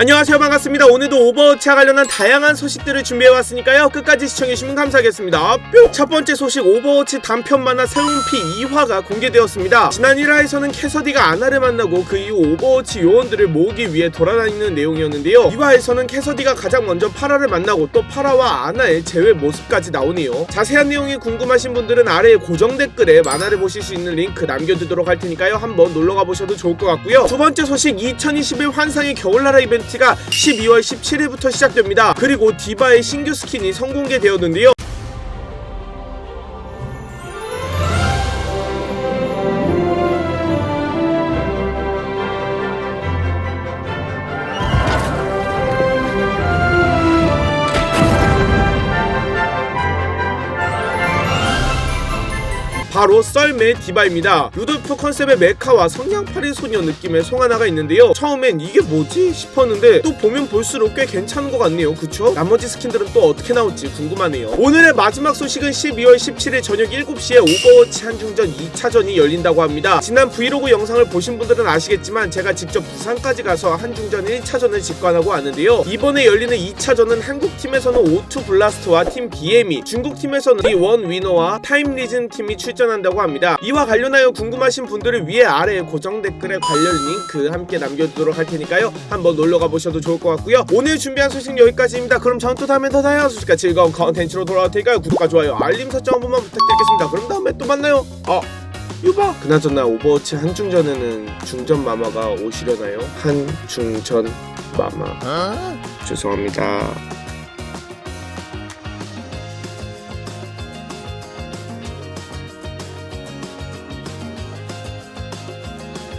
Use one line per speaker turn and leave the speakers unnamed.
안녕하세요. 반갑습니다. 오늘도 오버워치와 관련한 다양한 소식들을 준비해왔으니까요. 끝까지 시청해주시면 감사하겠습니다. 뿅! 첫 번째 소식 오버워치 단편 만화 세운피 2화가 공개되었습니다. 지난 1화에서는 캐서디가 아나를 만나고 그 이후 오버워치 요원들을 모으기 위해 돌아다니는 내용이었는데요. 2화에서는 캐서디가 가장 먼저 파라를 만나고 또 파라와 아나의 재회 모습까지 나오네요. 자세한 내용이 궁금하신 분들은 아래에 고정 댓글에 만화를 보실 수 있는 링크 남겨두도록 할 테니까요. 한번 놀러가 보셔도 좋을 것 같고요. 두 번째 소식 2021 환상의 겨울나라 이벤트 가 12월 17일부터 시작됩니다. 그리고 디바의 신규 스킨이 선공개되었는데요 바로 썰매 디바입니다. 루돌프 컨셉의 메카와 성냥팔이 소녀 느낌의 송하나가 있는데요. 처음엔 이게 뭐지 싶었는데 또 보면 볼수록 꽤 괜찮은 것 같네요. 그쵸? 나머지 스킨들은 또 어떻게 나올지 궁금하네요. 오늘의 마지막 소식은 12월 17일 저녁 7시에 오버워치 한중전 2차전이 열린다고 합니다. 지난 브이로그 영상을 보신 분들은 아시겠지만 제가 직접 부산까지 가서 한중전 1차전을 직관하고 왔는데요. 이번에 열리는 2차전은 한국 팀에서는 O2 블라스트와 팀 BM이, 중국 팀에서는 원 위너와 타임 리즌 팀이 출전 한다고 합니다. 이와 관련하여 궁금하신 분들을 위해 아래 고정 댓글에 관련 링크 함께 남겨두도록 할 테니까요. 한번 놀러 가 보셔도 좋을 것 같고요. 오늘 준비한 소식 여기까지입니다. 그럼 저는 또 다음에 더 다양한 소식과 즐거운 컨텐츠로 돌아올 테니까요. 구독과 좋아요, 알림 설정 한 번만 부탁드리겠습니다. 그럼 다음에 또 만나요. 아. 유바 그나저나 오버워치 한중전에는 중전 마마가 오시려나요? 한중전 마마 죄송합니다